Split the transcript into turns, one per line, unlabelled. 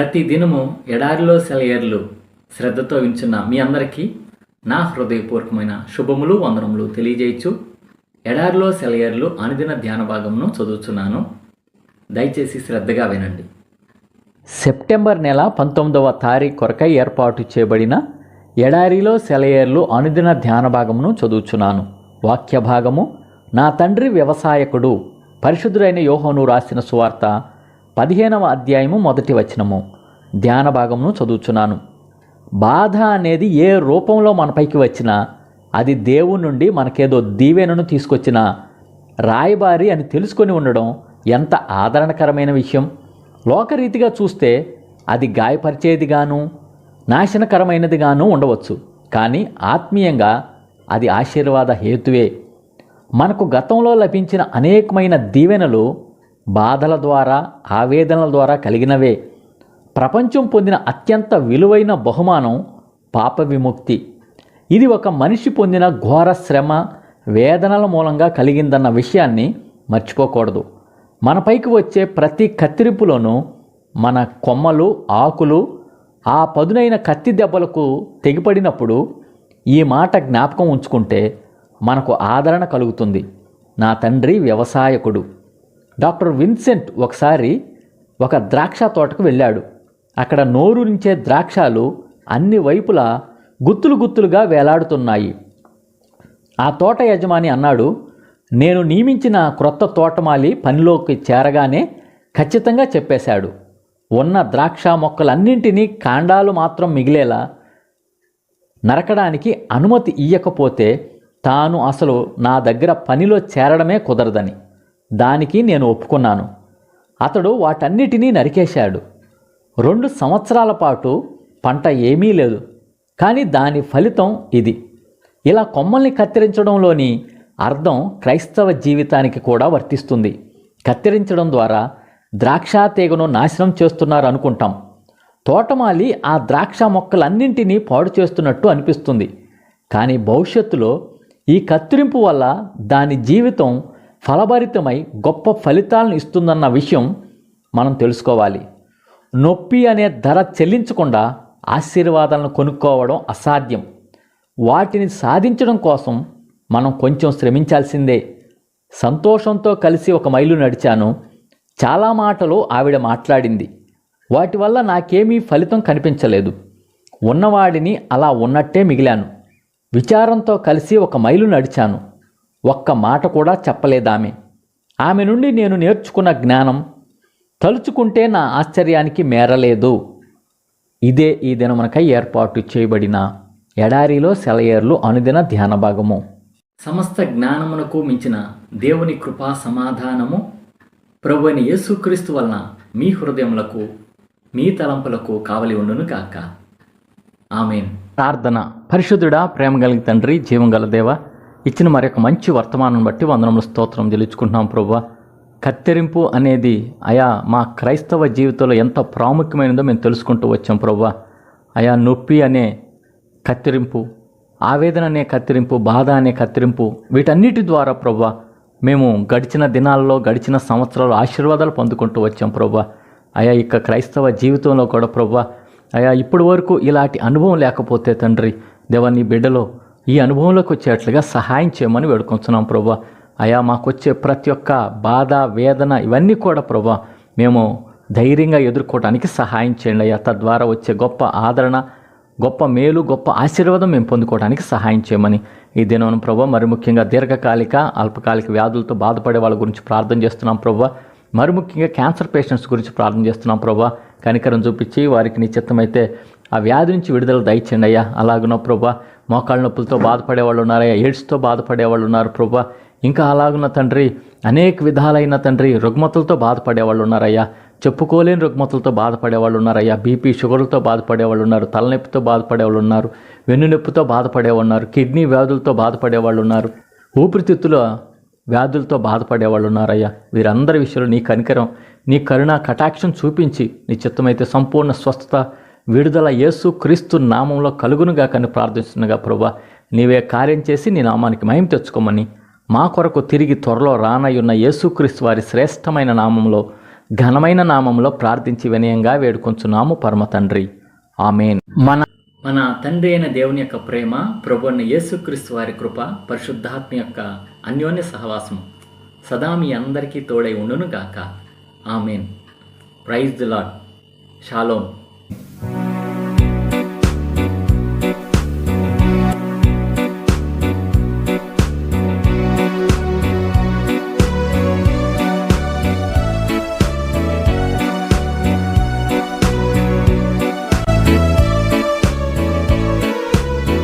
ప్రతి దినము ఎడారిలో సెలయర్లు శ్రద్ధతో వించున్న మీ అందరికీ నా హృదయపూర్వకమైన శుభములు వందనములు తెలియజేయచ్చు. ఎడారిలో సెలయర్లు అనుదిన ధ్యాన భాగమును చదువుతున్నాను దయచేసి శ్రద్ధగా వినండి. సెప్టెంబర్ నెల పంతొమ్మిదవ తారీఖు కొరకై ఏర్పాటు చేయబడిన ఎడారిలో సెలయేర్లు అనుదిన ధ్యాన భాగమును చదువుచున్నాను. వాక్య భాగము నా తండ్రి వ్యవసాయకుడు పరిశుద్ధుడైన యోహోను రాసిన సువార్త పదిహేనవ అధ్యాయము మొదటి వచనము. ధ్యాన భాగమును చదువుచున్నాను. బాధ అనేది ఏ రూపంలో మనపైకి వచ్చినా అది దేవుని నుండి మనకేదో దీవెనను తీసుకొచ్చిన రాయబారి అని తెలుసుకొని ఉండడం ఎంత ఆదరణకరమైన విషయం. లోకరీతిగా చూస్తే అది గాయపరిచేదిగాను నాశనకరమైనదిగాను ఉండవచ్చు. కానీ ఆత్మీయంగా అది ఆశీర్వాద హేతువే. మనకు గతంలో లభించిన అనేకమైన దీవెనలు బాధల ద్వారా ఆవేదనల ద్వారా కలిగినవే. ప్రపంచం పొందిన అత్యంత విలువైన బహుమానం పాప విముక్తి. ఇది ఒక మనిషి పొందిన ఘోర శ్రమ వేదనల మూలంగా కలిగిందన్న విషయాన్ని మర్చిపోకూడదు. మనపైకి వచ్చే ప్రతి కత్తిరింపులోనూ మన కొమ్మలు ఆకులు ఆ పదునైన కత్తి దెబ్బలకు తెగిపడినప్పుడు ఈ మాట జ్ఞాపకం ఉంచుకుంటే మనకు ఆదరణ కలుగుతుంది. నా తండ్రి వ్యవసాయకుడు. డాక్టర్ విన్సెంట్ ఒకసారి ఒక ద్రాక్ష తోటకు వెళ్ళాడు. అక్కడ నోరూరించే ద్రాక్షాలు అన్ని వైపులా గుత్తులు గుత్తులుగా వేలాడుతున్నాయి. ఆ తోట యజమాని అన్నాడు నేను నియమించిన క్రొత్త తోటమాలి పనిలోకి చేరగానే ఖచ్చితంగా చెప్పేశాడు. ఉన్న ద్రాక్ష మొక్కలన్నింటినీ కాండాలు మాత్రం మిగిలేలా నరకడానికి అనుమతి ఇయ్యకపోతే తాను అసలు నా దగ్గర పనిలో చేరడమే కుదరదని. దానికి నేను ఒప్పుకున్నాను. అతడు వాటన్నిటినీ నరికేశాడు. రెండు సంవత్సరాల పాటు పంట ఏమీ లేదు. కానీ దాని ఫలితం ఇది. ఇలా కొమ్మల్ని కత్తిరించడంలోని అర్థం క్రైస్తవ జీవితానికి కూడా వర్తిస్తుంది. కత్తిరించడం ద్వారా ద్రాక్ష తీగను నాశనం చేస్తున్నారు అనుకుంటాం తోటమాలి ఆ ద్రాక్ష మొక్కలన్నింటినీ పాడు చేస్తున్నట్టు అనిపిస్తుంది. కానీ భవిష్యత్తులో ఈ కత్తిరింపు వల్ల దాని జీవితం ఫలభరితమై గొప్ప ఫలితాలను ఇస్తుందన్న విషయం మనం తెలుసుకోవాలి. నొప్పి అనే ధర చెల్లించకుండా ఆశీర్వాదాలను కొనుక్కోవడం అసాధ్యం. వాటిని సాధించడం కోసం మనం కొంచెం శ్రమించాల్సిందే. సంతోషంతో కలిసి ఒక మైలు నడిచాను. చాలా మాటలు ఆవిడ మాట్లాడింది. వాటి వల్ల నాకేమీ ఫలితం కనిపించలేదు. ఉన్నవాడిని అలా ఉన్నట్టే మిగిలాను. విచారంతో కలిసి ఒక మైలు నడిచాను. ఒక్క మాట కూడా చెప్పలేదామె. ఆమె నుండి నేను నేర్చుకున్న జ్ఞానం తలుచుకుంటే నా ఆశ్చర్యానికి మేరలేదు. ఇదే ఈ దినమునకై ఏర్పాటు చేయబడిన ఎడారిలో సెలయేర్లు అనుదిన ధ్యాన భాగము. సమస్త జ్ఞానమునకు మించిన దేవుని కృపా సమాధానము ప్రభుని యేసుక్రీస్తు వలన మీ హృదయములకు మీ తలంపులకు కావలి ఉండును కాక ఆమెన్. ప్రార్థన. పరిశుద్ధుడా ప్రేమ కలిగి తండ్రి జీవం గల దేవ ఇచ్చిన మరొక మంచి వర్తమానం బట్టి వందనములు స్తోత్రం తెలుచుకుంటున్నాం ప్రభు. కత్తిరింపు అనేది అయా మా క్రైస్తవ జీవితంలో ఎంత ప్రాముఖ్యమైనదో మేము తెలుసుకుంటూ వచ్చాం ప్రభు. అయా నొప్పి అనే కత్తిరింపు ఆవేదన అనే కత్తిరింపు బాధ అనే కత్తిరింపు వీటన్నిటి ద్వారా ప్రభు మేము గడిచిన దినాల్లో గడిచిన సంవత్సరాలు ఆశీర్వాదాలు పొందుకుంటూ వచ్చాం ప్రభు. అయా ఇక క్రైస్తవ జీవితంలో కూడా ప్రభు అయా ఇప్పటి వరకు ఇలాంటి అనుభవం లేకపోతే తండ్రి దేవా నీ బిడ్డలో ఈ అనుభవంలోకి వచ్చేట్లుగా సహాయం చేయమని వేడుకుంటున్నాం ప్రభా. అయా మాకు వచ్చే ప్రతి ఒక్క బాధ వేదన ఇవన్నీ కూడా ప్రభా మేము ధైర్యంగా ఎదుర్కోవడానికి సహాయం చేయండి అయ్యా. తద్వారా వచ్చే గొప్ప ఆదరణ గొప్ప మేలు గొప్ప ఆశీర్వాదం మేము పొందుకోవడానికి సహాయం చేయమని ఈ దినం ప్రభా మరి ముఖ్యంగా దీర్ఘకాలిక అల్పకాలిక వ్యాధులతో బాధపడే వాళ్ళ గురించి ప్రార్థన చేస్తున్నాం ప్రభా. మరి ముఖ్యంగా క్యాన్సర్ పేషెంట్స్ గురించి ప్రార్థన చేస్తున్నాం ప్రభా. కనికరం చూపించి వారికి నిశ్చితమైతే ఆ వ్యాధి నుంచి విడుదల దయచేయండి అయ్యా. అలాగున ప్రభా మోకాళ్ళ నొప్పులతో బాధపడే వాళ్ళు ఉన్నారయ్యా ఎయిడ్స్తో బాధపడే వాళ్ళు ఉన్నారు ప్రభా. ఇంకా అలాగున్న తండ్రి అనేక విధాలైన తండ్రి రుగ్మతులతో బాధపడే వాళ్ళు ఉన్నారయ్యా చెప్పుకోలేని రుగ్మతులతో బాధపడే వాళ్ళు ఉన్నారయ్యా బీపీ షుగర్లతో బాధపడే వాళ్ళు ఉన్నారు తలనొప్పితో బాధపడే వాళ్ళు ఉన్నారు వెన్నునొప్పితో బాధపడేవాళ్ళు ఉన్నారు కిడ్నీ వ్యాధులతో బాధపడే వాళ్ళు ఉన్నారు ఊపిరితిత్తుల వ్యాధులతో బాధపడే వాళ్ళు ఉన్నారయ్యా వీరందరి విషయంలో నీ కనికరం నీ కరుణ కటాక్షం చూపించి నీ చిత్తమైతే సంపూర్ణ స్వస్థత విడుదల యేసు క్రీస్తు నామంలో కలుగునుగా కానీ ప్రార్థిస్తుండగా ప్రభా నీవే కార్యం చేసి నీ నామానికి మహిమ తెచ్చుకోమని మా కొరకు తిరిగి త్వరలో రానయ్యున్న యేసుక్రీస్తు వారి శ్రేష్టమైన నామంలో ఘనమైన నామంలో ప్రార్థించి వినయంగా వేడుకొంచున్నాము పరమ తండ్రి. ఆమెన్. మన మన తండ్రి అయిన దేవుని యొక్క ప్రేమ ప్రభు అయిన యేసుక్రీస్తు వారి కృప పరిశుద్ధాత్మ యొక్క అన్యోన్య సహవాసము సదా మీ అందరికీ తోడై ఉండును గాక amen. Praise the lord shalom